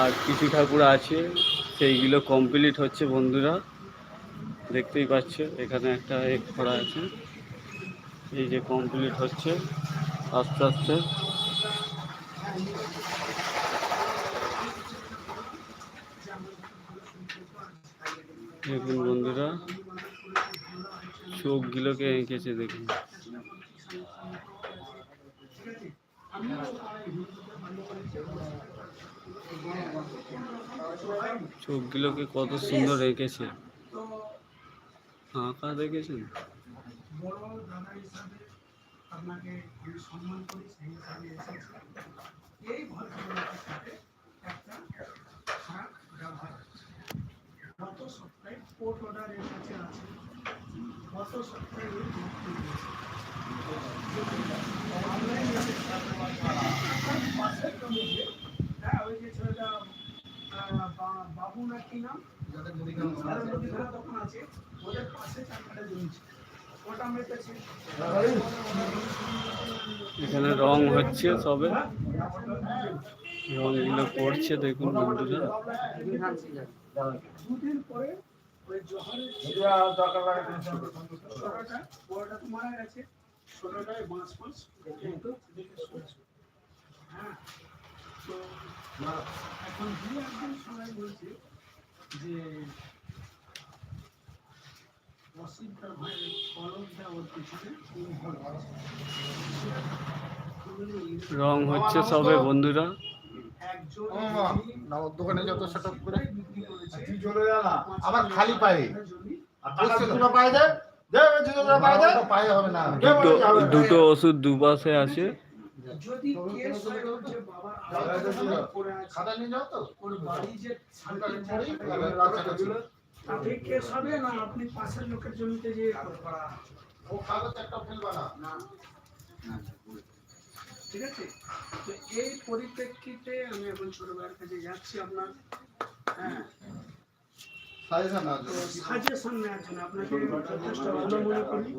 আর কিছু ঠাকুর আছে, সেইগুলো কমপ্লিট হচ্ছে বন্ধুরা। দেখতেই পাচ্ছ, এখানে একটা এক করা আছে। এই যে কমপ্লিট হচ্ছে, আস্তে আস্তে। দেখুন বন্ধুরা, চোখগুলোকে এঁকেছে দেখুন। চোখগুলোকে কত সুন্দর এঁকেছে আঁকা দেখেছেন? আপনাকে আমি সম্মান করি সেই হিসাবে এসেছি। এই ভদ্রলোকের সাথে একটা গত সপ্তাহে কোর্ট অর্ডার এর কাছে আছে গত সপ্তাহে জমিতে, হ্যাঁ, ওই যে ছেলেটা, আহ, বাবু কি নাম? যাদের আছে ওদের পাশে চার জমি ওটা মেপেছে এখানে রং হচ্ছে সবে। রংগুলো পড়ছে দেখুন বন্ধুরা। দুদিন পরে ওই জোহরের ছোটটা বড়টা তো মারা গেছে। ছোটটায় বাঁশ ফাঁস কিন্তু হ্যাঁ তো এখন দু একদিন সবাই বলছে যে ভাইয়ের কলমটা ওর পিছনে রং হচ্ছে সবে বন্ধুরা। একজন না ওর দোকানে যত সেটআপ করে। আবার খালি পায়ে। পায়ে দে। দে দুটো পায়ে দে পায়ে হবে না। দুটো দুটো ওষুধ দুপাশে আছে। যদি কেস হয় ওর যে বাবা পড়ে আছে খাতা নিয়ে যাও তো। ওর বাড়ি যে খাতা শান্তি পড়েই রাস্তাটা ছিল তাতে কেস হবে না আপনি পাশের লোকের জমিতে যে ও কাগজ একটা ফেলবা না। না ঠিক আছে? তো এই পরিপ্রেক্ষিতে আমি এখন ছোট ভাইয়ের কাছে যাচ্ছি আপনার হ্যাঁ। সাজেশন না তো সাজেশন নেওয়ার জন্য আপনাকে যথেষ্ট ভালো মনে করি।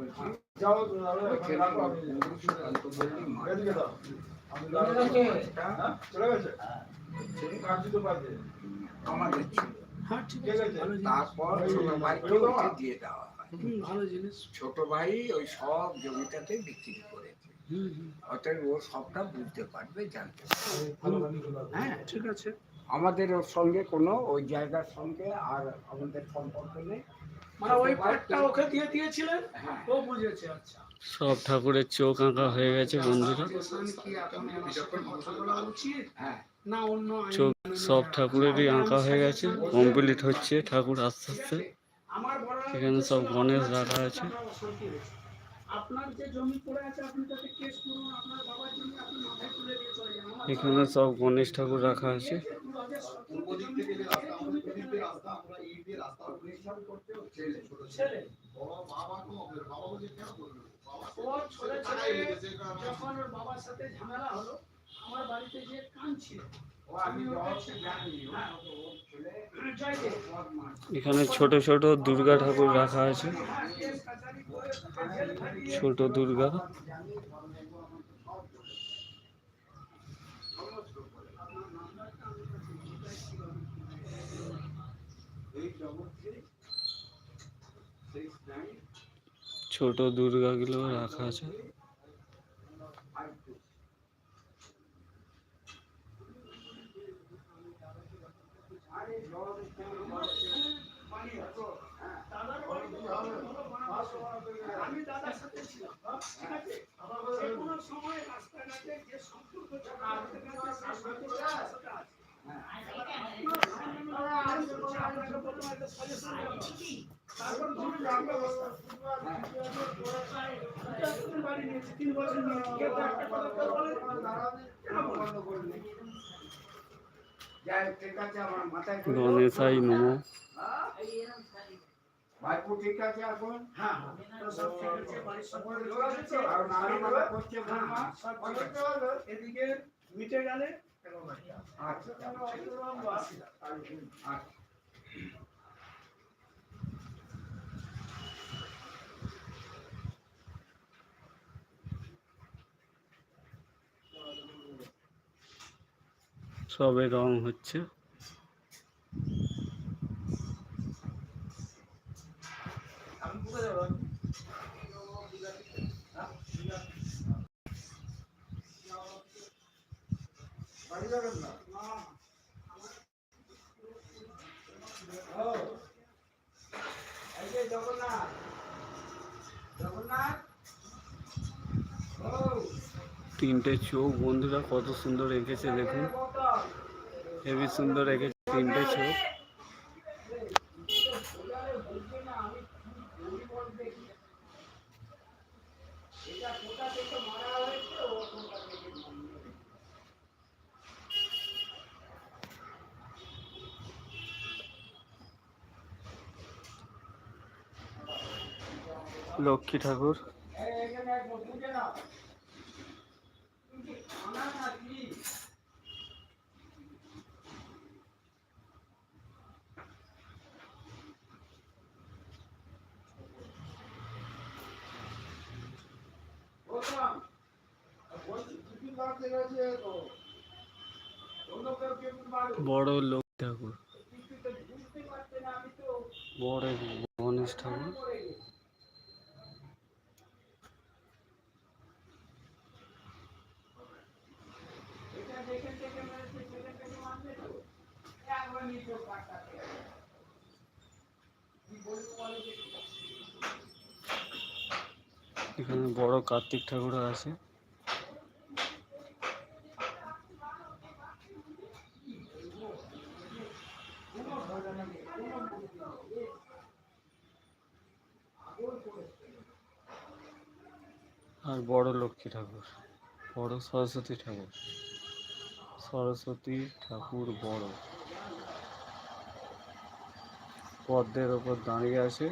ছোট ভাই ওই সব জমিটাতে বিক্রি করেছে অতএব ও সবটা বুঝতে পারবে জানতে হ্যাঁ ঠিক আছে আমাদের ওর সঙ্গে কোনো ওই জায়গার সঙ্গে আর আমাদের সম্পর্ক নেই। মানে ওই পার্টটা ওকে দিয়ে দিয়েছিলেন? হ্যাঁ। ও বুঝেছে আচ্ছা। সব ঠাকুরের চোখ আঁকা হয়ে গেছে বন্ধুরা। হ্যাঁ না অন্য আইন চোখ সব ঠাকুরেরই আঁকা হয়ে গেছে। কমপ্লিট হচ্ছে ঠাকুর আস্তে আস্তে। এখানে সব গণেশ রাখা আছে। অশান্তি হয়েছে। আপনার যে জমি পড়ে আছে আপনি তাতে কেস করুন আপনার বাবার জমি আপনি মাথায় তুলে দিয়ে চলে যান। আমার এখানে সব গণেশ ঠাকুর রাখা আছে। যখন ওর বাবার সাথে ঝামেলা হলো আমার বাড়িতে যে কাঁদছিল হ্যাঁ। এখানে ছোট ছোট দুর্গা ঠাকুর রাখা আছে। ছোট দুর্গা। ছোট দুর্গা গুলো রাখা আছে আর কিছু। আরে জল দাদার বাড়িতে ভালো বানানো আমি দাদার ঠিক আছে যে কোনো সময় রাস্তাঘাটে যে সম্পর্ক ছিল আমাদের কাছে সেই সম্পর্ক আমার সাথে আছে। আপনাকে বললাম একটা suggestion দেওয়া। তারপর ধরুন আমরা বাড়ি নিয়েছি, তিন বছর নিয়েছি, একটা কথা বলে না। কেন বলে? যাই ঠিক আছে আমার মাথায় গণেশাই নমো ভাইপো ঠিক আছে এখন হ্যাঁ, হ্যাঁ, তো সব ঠিক আছে, বাড়ির সব ঠিক আছে। আর নানা নানা করছে হ্যাঁ, বৌমা সব ঠিক আছে। এদিকে মিটে গেলে আচ্ছা আচ্ছা সবে রং হচ্ছে আমি কোথায় যাব বাড়ি না তিনটে চোখ বন্ধুরা কত সুন্দর এঁকেছে দেখুন। হেভি সুন্দর এঁকেছে তিনটে চোখ এটা কোথা থেকে মারা হয়েছে ও কোথা থেকে মারা হয়েছে। লক্ষ্মী ঠাকুর এই এখানে এক বুঝে নাও তুমি কি খানা নাকি বললাম বলছি টিফিন মারতে গেছে তো অন্য কেউ টিফিন ঠাকুর। বড় লক্ষ্মী ঠাকুর। বড় গণেশ ঠাকুর। এখানে বড় কার্তিক ঠাকুর আছে। আর বড় লক্ষ্মী ঠাকুর, বড় সরস্বতী ঠাকুর। সরস্বতী ঠাকুর বড়। পদ্মের ওপর দাঁড়িয়ে আছে।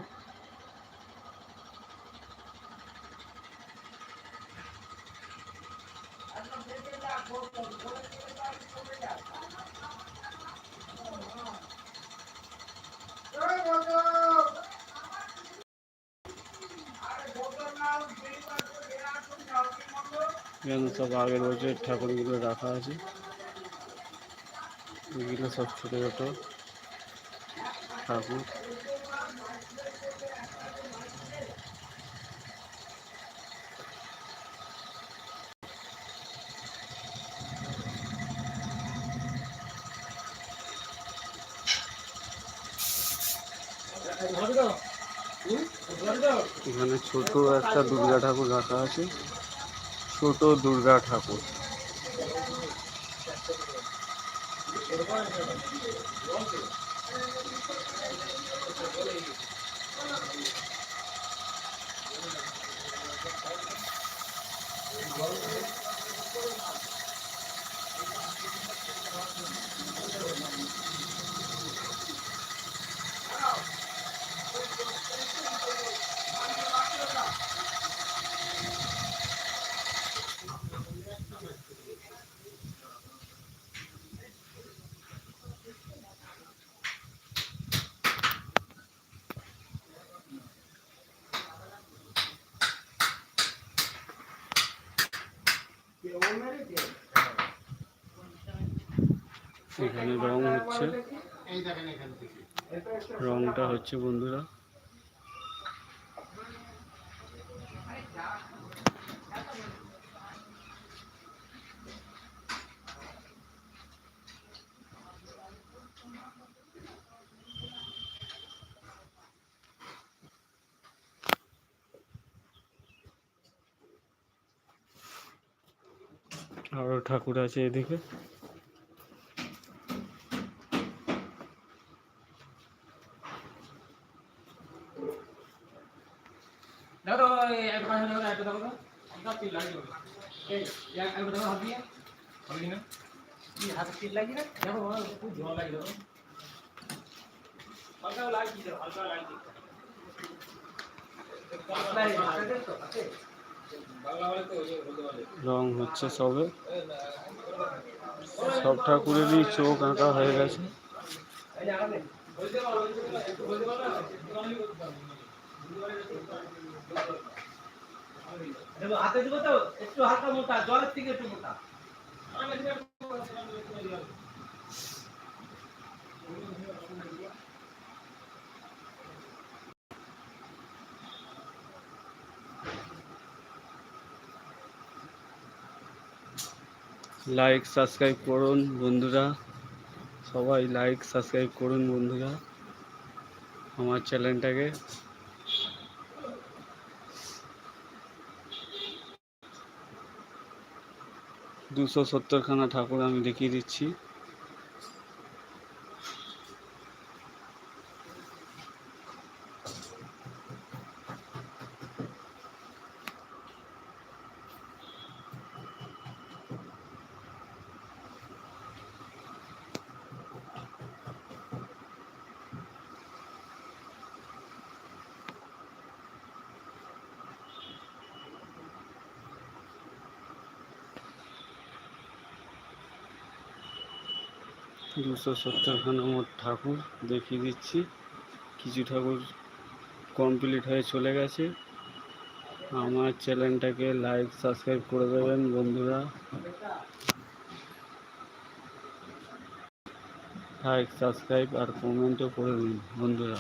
এখানে সব আগের বছর ঠাকুরগুলো রাখা আছে। এগুলো সব ছোট ছোট ঠাকুর। এখানে ছোট একটা দুর্গা ঠাকুর রাখা আছে। ছোট দুর্গা ঠাকুর। এখানে রং হচ্ছে। রংটা হচ্ছে বন্ধুরা। আরও ঠাকুর আছে এদিকে। দেখো এক পাশে দেখো একটা দেখো তো সব তিল লাগিয়ে এই এক এক দেখো হাত দিয়ে। হবে না? কি হাত তিল লাগিয়ে না। দেখো খুব জল হালকা হালকা এই তো তো বলতে পারে। রং হচ্ছে সবে। সব ঠাকুরেরই চোখ আঁকা হয়ে গেছে। এই বলতে পারো বলতে পারো लाइक सबसक्राइब कर बंधुरा सबा लाइक सबसक्राइब कर बंधुरा हमार चैनल के দুশো সত্তরখানা ঠাকুর আমি দেখিয়ে দিচ্ছি। দুশো সত্তরখানা মোট ঠাকুর দেখিয়ে দিচ্ছি। কিছু ঠাকুর কমপ্লিট হয়ে চলে গেছে। আমার চ্যানেলটাকে লাইক সাবস্ক্রাইব করে দেবেন বন্ধুরা। লাইক সাবস্ক্রাইব আর কমেন্টও করে দিন বন্ধুরা।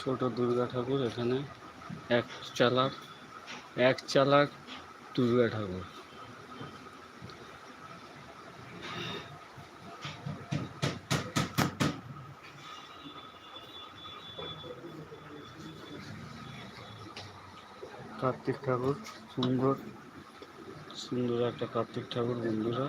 ছোট দুর্গা ঠাকুর, এখানে এক চালাক এক চালাক দুর্গা ঠাকুর। কার্তিক ঠাকুর, সুন্দর সুন্দর একটা কার্তিক ঠাকুর, বন্ধুরা।